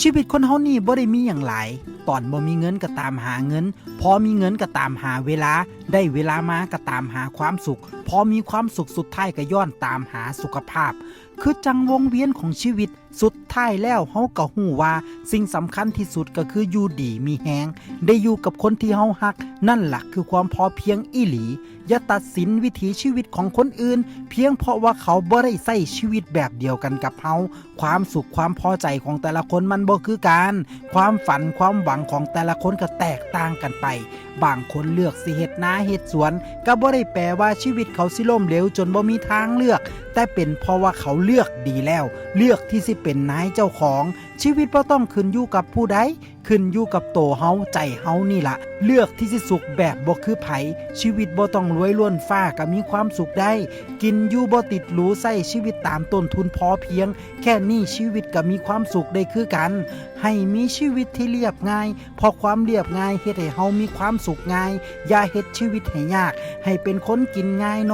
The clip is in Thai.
ชีวิตคนเฮานี่บ่ได้มีอย่างหลายตอนบ่มีเงินก็ตามหาเงิน พอมีเงินก็ตามหาเวลา ได้เวลามาก็ตามหาความสุข พอมีความสุขสุดท้ายก็ย้อนตามหาสุขภาพ คือจังวงเวียนของชีวิต สุดท้ายแล้วเฮาก็ฮู้ว่า สิ่งสำคัญที่สุดก็คืออยู่ดีมีแฮงได้อยู่กับคนที่เฮาฮัก นั่นหล่ะคือความพอเพียงอีหลี อย่าตัดสินวิถีชีวิตของคนอื่น เพียงเพราะว่าเขาบ่ได้ใช้ชีวิตแบบเดียวกันกับเฮาความสุขความพอใจของแต่ละคนมันบ่คือกันความฝันความหวังของแต่ละคนก็แตกต่างกันไป บางคนเลือกสิเห็ดนาเห็ดสวน ก็บ่ได้แปลว่าชีวิตเขาสิล่มเหลวจนบ่มีทางเลือก แต่เป็นเพราะว่าเขาเลือกดีแล้ว เลือกที่สิเป็นนายเจ้าของ ชีวิตบ่ต้องขึ้นอยู่กับผู้ใดขึ้นอยู่กับโตเฮาใจเฮานี่ละเลือกที่สิสุขแบบบ่คือไผชีวิตบ่ต้องรวยล้วนฟ้าก็มีความสุขได้ กินอยู่บ่ติดหรูใส่ชีวิตตามต้นทุนพอเพียง แค่นี้ชีวิตก็มีความสุขได้คือกัน ให้มีชีวิตที่เรียบง่าย พอความเรียบง่ายเฮ็ดให้เฮามีความสุขง่าย อย่าเฮ็ดชีวิตให้ยาก ให้เป็นคนกินง่ายเนาะ